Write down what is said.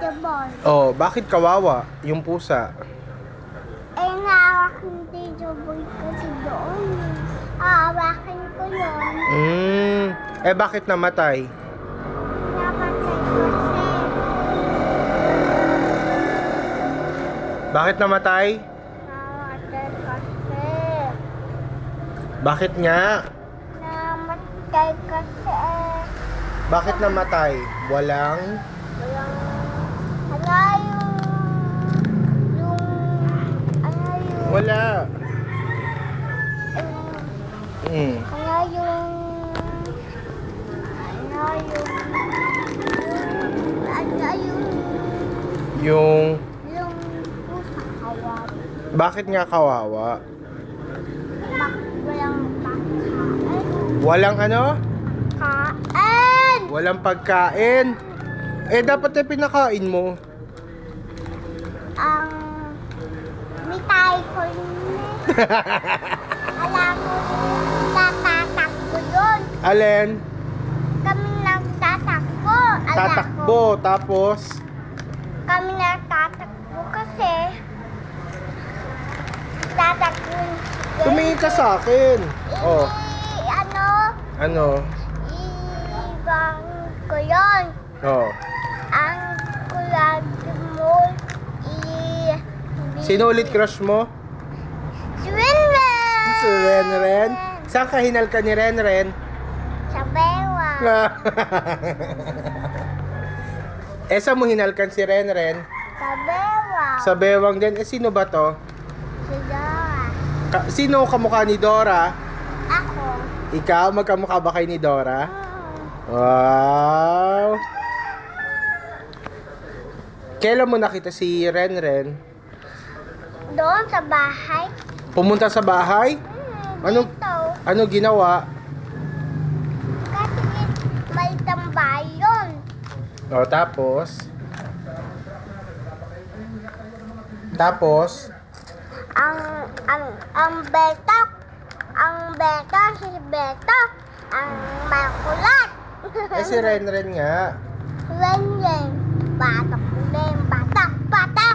Tibor. Oh, bakit kawawa yung pusa? Eh, nahawak ni Tito Boy kasi doon. Hahawakan ko yun. Hmm. Eh, bakit namatay? Kasi. Bakit namatay? Namatay kasi. Bakit nga? Namatay kasi. Bakit namatay? Walang... Walang... Ano yung... Yung... Ano yung... Wala. yung Hmm. ano yung... Ano yung... Ano yung... Yung... Yung kawat. Bakit nga kawawa? Bak walang pagkain. Walang ano? Kain! Walang pagkain. Eh, dapat eh pinakain mo. Ang... Mitay ko. Alam mo, tatatakbo yun. Alin? Kami nagtatakbo. Alam ko. Tatakbo. Tapos... Kami nagtatakbo kasi tatakbo. Tumingin ka sa akin. Oh, I, ano, ano? ibang ko yun. Oh. Ang kulag mo, i... Sino ulit crush mo? Swimmer! Si Renren. Saan ka hinalka ni Renren? Sa bewa. eh, saan mo hinalkan si Renren? Sa bewa. Sa bewang din. Eh, sino ba to? Si Dora. Ka- sino kamukha ni Dora? Ako. Ikaw, magkamukha ba kay ni Dora? Hmm. Wow! Kailan mo nakita si Renren? Doon sa bahay. Pumunta sa bahay? Hmm, Ano? Dito. Ano ginawa? Kasi may tambayon. O, tapos? Tapos? Ang, ang, ang betok. Ang betok, si betok. Ang makulat. Eh, si Renren nga. Ren, ren. Batok, ren, batak, batak.